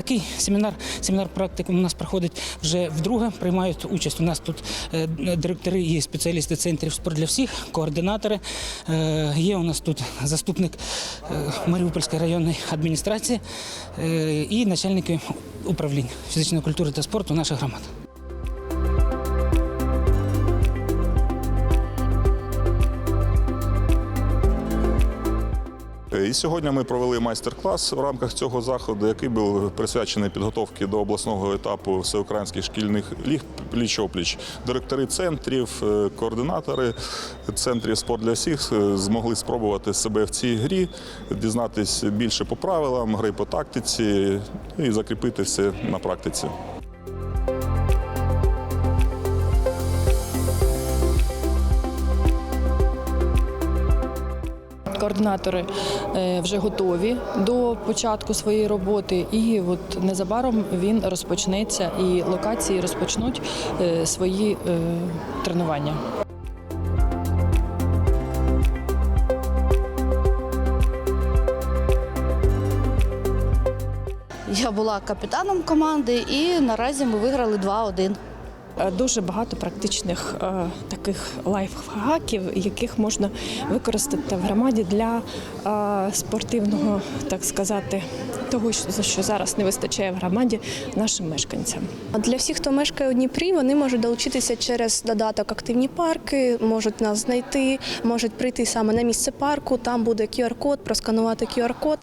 такий семінар, семінар практикум у нас проходить вже вдруге. Приймають участь. У нас тут е, директори і спеціалісти центрів спорт для всіх, координатори. Е, Є у нас тут заступник е, Маріупольської районної адміністрації і начальники управління фізичної культури та спорту наших громад. І сьогодні ми провели майстер-клас в рамках цього заходу, який був присвячений підготовці до обласного етапу всеукраїнських шкільних ліг пліч-опліч. Директори центрів, е, координатори центрів спорт для всіх е, змогли спробувати себе в цій грі, дізнатись більше по правилам, гри по тактиці і закріпити все на практиці. Координатори е, вже готові до початку своєї роботи, і от незабаром він розпочнеться, і локації розпочнуть е, свої е, тренування. Я була капітаном команди і наразі ми виграли 2-1. Е, Дуже багато практичних е, таких лайфхаків, яких можна використати в громаді для е, спортивного, так сказати, того, що- за що зараз не вистачає в громаді нашим мешканцям. Для всіх, хто мешкає у Дніпрі, вони можуть долучитися через додаток Активні парки, можуть нас знайти, можуть прийти саме на місце парку. Там буде QR-код, просканувати QR-код.